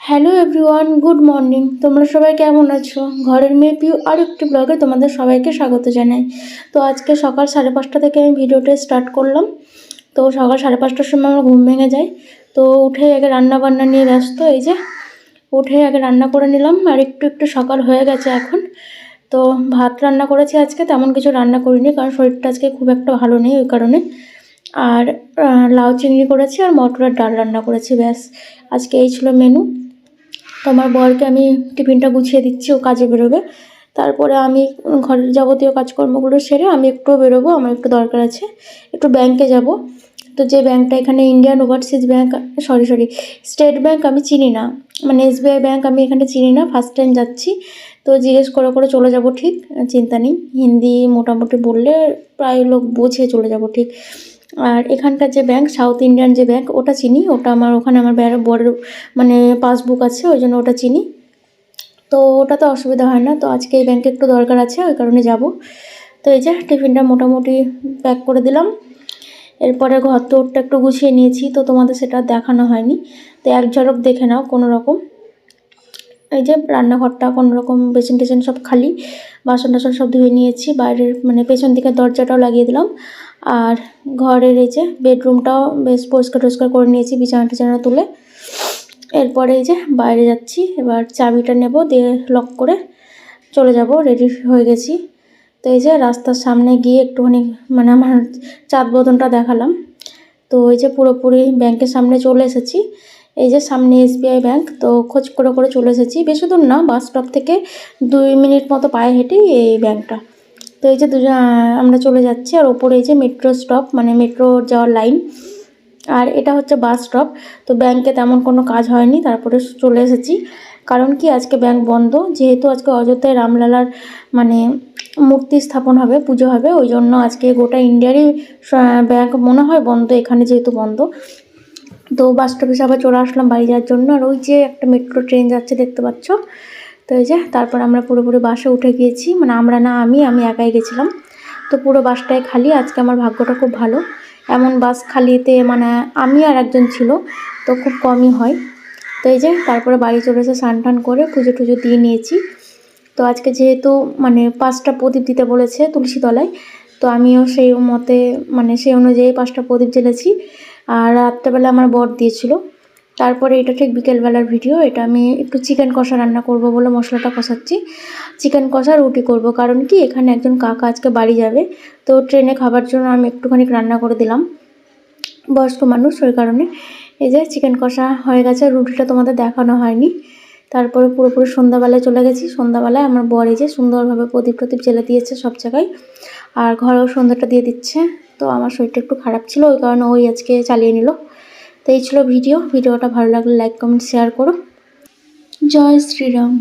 Hello everyone good morning তোমরা সবাই কেমন আছো? ঘরের মেয়ে পিউ আর একটি ব্লগে তোমাদের সবাইকে স্বাগত জানাই। তো আজকে সকাল সাড়ে পাঁচটা থেকে আমি ভিডিওটা স্টার্ট করলাম। তো সকাল সাড়ে পাঁচটার সময় আমার ঘুম ভেঙে যায়। তো উঠে আগে রান্না বান্না নিয়ে ব্যস্ত, এই যে উঠে আগে রান্না করে নিলাম। আর একটু একটু সকাল হয়ে গেছে এখন। তো ভাত রান্না করেছি আজকে, তেমন কিছু রান্না করিনি কারণ শরীরটা আজকে খুব একটা ভালো নেই ওই কারণে। আর লাউ চিংড়ি করেছি আর মটরের ডাল রান্না করেছি, ব্যাস। আজকে এই ছিল মেনু তো আমার বরকে আমি টিফিনটা গুছিয়ে দিচ্ছি, ও কাজে বেরোবে। তারপরে আমি ঘরের যাবতীয় কাজকর্মগুলো সেরে আমি একটু বেরোবো, আমার একটু দরকার আছে, একটু ব্যাংকে যাব। তো যে ব্যাংকটা এখানে Indian Overseas bank sorry sorry State bank আমি চিনি না মানে এসবিআই ব্যাংক আমি এখানে চিনি না ফার্স্ট টাইম যাচ্ছি। তো জিজ্ঞেস করে করে চলে যাব ঠিক, চিন্তা নেই, হিন্দি মোটামুটি বললে প্রায় লোক বুঝে চলে যাব ঠিক। আর এখানকার যে ব্যাংক সাউথ ইন্ডিয়ান যে ব্যাংক ওটা চিনি। ওটা আমার ওখানে আমার বেড়া মানে পাসবুক আছে, ওই জন্য ওটা চিনি। তো ওটাতে অসুবিধা হয় না। তো আজকে এই ব্যাংকে একটু দরকার আছে, ওই কারণে যাব। তো এই যে, টিফিনটা মোটামুটি প্যাক করে দিলাম। এরপরে ঘর তোরটা একটু গুছিয়ে নিয়েছি, তো তোমাদের সেটা দেখানো হয়নি। তো এক ঝলক দেখে নাও, কোনো রকম। এই যে রান্নাঘরটা কোনো রকম বেসিন টেসিন সব খালি, বাসন টাসন সব ধুয়ে নিয়েছি, বাইরের মানে পেছন দিকের দরজাটাও লাগিয়ে দিলাম। আর ঘরের এই যে বেডরুমটাও বেশ পরিষ্কার টরিষ্কার করে নিয়েছি, বিছানা টিছানা তুলে। এরপরে এই যে বাইরে যাচ্ছি, এবার চাবিটা নেব, দিয়ে লক করে চলে যাব, রেডি হয়ে গেছি। তো এই যে রাস্তার সামনে গিয়ে একটুখানি মানে আমার চাঁদ বদনটা দেখালাম। তো এই যে পুরোপুরি ব্যাংকের সামনে চলে এসেছি। এই যে সামনে এসবিআই ব্যাংক, তো খোঁজ করে করে চলে এসেছি। বেশি দূর না বাস স্টপ থেকে দুই মিনিট মতো পায়ে হেঁটেই এই ব্যাংকটা। তো এই যে দুজন আমরা চলে যাচ্ছি, আর ওপরে এই যে মেট্রো স্টপ মানে মেট্রো যাওয়ার লাইন আর এটা হচ্ছে বাস স্টপ তো ব্যাংকে তেমন কোনো কাজ হয়নি, তারপরে চলে এসেছি। কারণ কি, আজকে ব্যাংক বন্ধ, যেহেতু আজকে অযোধ্যায় রামলালার মানে মূর্তি স্থাপন হবে, পুজো হবে, ওই জন্য আজকে গোটা ইন্ডিয়ারই ব্যাংক মনে হয় বন্ধ, এখানে যেহেতু বন্ধ। তো বাস স্টপে আবার চলে আসলাম বাড়ি যাওয়ার জন্য। আর ওই যে একটা মেট্রো ট্রেন যাচ্ছে, দেখতে পাচ্ছ? তো এই যে, তারপর আমরা পুরোপুরি বাসে উঠে গিয়েছি। মানে আমরা না, আমি আমি একাই গেছিলাম। তো পুরো বাসটাই খালি। আজকে আমার ভাগ্যটা খুব ভালো। এমন বাস খালিতে মানে আমি আর একজন ছিল, তো খুব কমই হয়। তো এই যে, তারপরে বাড়ি চলে এসে স্নান টান করে পুজো টুজো দিয়ে নিয়েছি। তো আজকে যেহেতু মানে পাঁচটা প্রদীপ দিতে বলেছে তুলসী তলায়, তো আমিও সেই মতে মানে সেই অনুযায়ী পাঁচটা প্রদীপ জ্বেলেছি। আর রাত্রেবেলা আমার বর দিয়েছিল। তারপরে এটা ঠিক বিকেলবেলার ভিডিও এটা আমি একটু চিকেন কষা রান্না করব বলে মশলাটা কষাচ্ছি। চিকেন কষা রুটি করব, কারণ কি এখানে একজন কাকা আজকে বাড়ি যাবে, তো ট্রেনে খাবার জন্য আমি একটুখানি রান্না করে দিলাম। বয়স্ক মানুষ, ওই কারণে এই যে চিকেন কষা হয়ে গেছে রুটিটা তোমাদের দেখানো হয়নি। তারপরে পুরোপুরি সন্ধ্যাবেলায় চলে গেছি। সন্ধ্যাবেলায় আমার বর এই যে সুন্দরভাবে প্রদীপ প্রদীপ জ্বেলে দিয়েছে সব জায়গায়, আর ঘরেও সন্ধ্যাটা দিয়ে দিচ্ছে। তো আমার শরীরটা একটু খারাপ ছিল, ওই কারণে ওই আজকে চালিয়ে নিল। তো এই ছিল ভিডিও, ভিডিওটা ভালো লাগলে লাইক কমেন্ট শেয়ার করো। জয় শ্রীরাম।